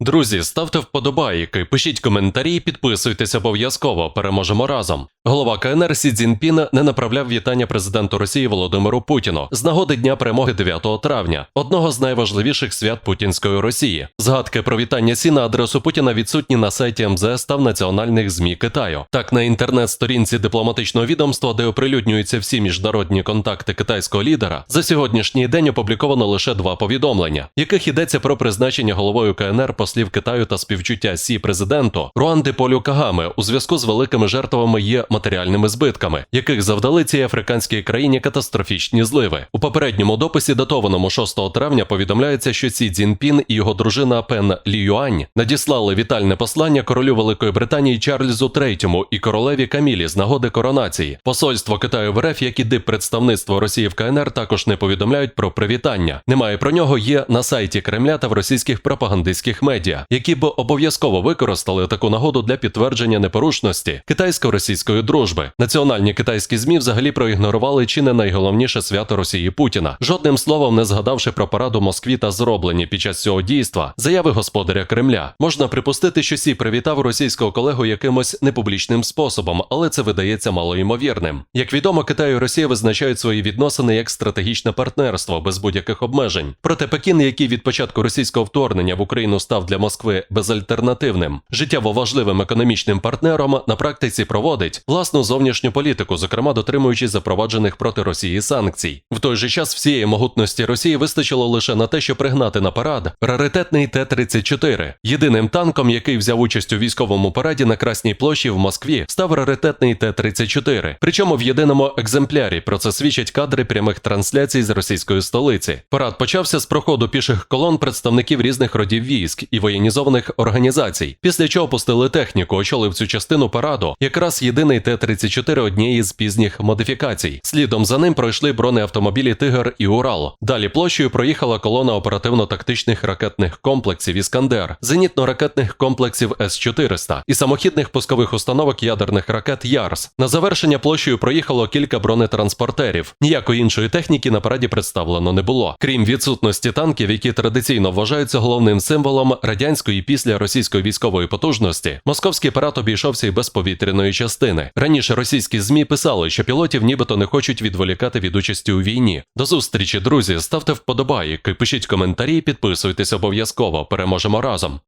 Друзі, ставте вподобайки, пишіть коментарі, підписуйтесь обов'язково. Переможемо разом. Голова КНР Сі Цзіньпін не направляв вітання президенту Росії Володимиру Путіну з нагоди дня перемоги 9 травня, одного з найважливіших свят путінської Росії. Згадки про вітання Сі на адресу Путіна відсутні на сайті МЗС та в національних змі Китаю. Так на інтернет-сторінці дипломатичного відомства, де оприлюднюються всі міжнародні контакти китайського лідера, за сьогоднішній день опубліковано лише два повідомлення, яких йдеться про призначення головою КНР послів Китаю та співчуття Сі президенту Руанди Полю Кагами у зв'язку з великими жертвами є матеріальними збитками, яких завдали цій африканській країні катастрофічні зливи. У попередньому дописі, датованому 6 травня, повідомляється, що Сі Цзіньпін і його дружина Пен Лі Юань надіслали вітальне послання королю Великої Британії Чарльзу III і королеві Камілі з нагоди коронації. Посольство Китаю в РФ, як і диппредставництво Росії в КНР, також не повідомляють про привітання. Немає про нього є на сайті Кремля та в російських пропагандистських медіа, які б обов'язково використали таку нагоду для підтвердження непорушності китайсько-російської дружби. Національні китайські змі взагалі проігнорували чи не найголовніше свято Росії Путіна, жодним словом не згадавши про параду Москві та зроблені під час цього дійства заяви господаря Кремля. Можна припустити, що Сі привітав російського колегу якимось непублічним способом, але це видається малоймовірним. Як відомо, Китай і Росія визначають свої відносини як стратегічне партнерство без будь-яких обмежень. Проте Пекін, який від початку російського вторгнення в Україну став для Москви безальтернативним, життєво важливим економічним партнером, на практиці проводить власну зовнішню політику, зокрема дотримуючись запроваджених проти Росії санкцій. В той же час всієї могутності Росії вистачило лише на те, щоб пригнати на парад раритетний Т-34. Єдиним танком, який взяв участь у військовому параді на Красній площі в Москві, став раритетний Т-34. Причому в єдиному екземплярі про це свідчать кадри прямих трансляцій з російської столиці. Парад почався з проходу піших колон представників різних родів військ воєнізованих організацій. Після чого пустили техніку, очолив цю частину параду, якраз єдиний Т-34 однієї з пізніх модифікацій. Слідом за ним пройшли бронеавтомобілі Тигр і Урал. Далі площею проїхала колона оперативно-тактичних ракетних комплексів Іскандер, зенітно-ракетних комплексів С-400 і самохідних пускових установок ядерних ракет Ярс. На завершення площею проїхало кілька бронетранспортерів. Ніякої іншої техніки на параді представлено не було, крім відсутності танків, які традиційно вважаються головним символом радянської після російської військової потужності. Московський парад обійшовся і без повітряної частини. Раніше російські змі писали, що пілотів нібито не хочуть відволікати від участі у війні. До зустрічі, друзі, ставте вподобайки, пишіть коментарі, підписуйтесь обов'язково. Переможемо разом.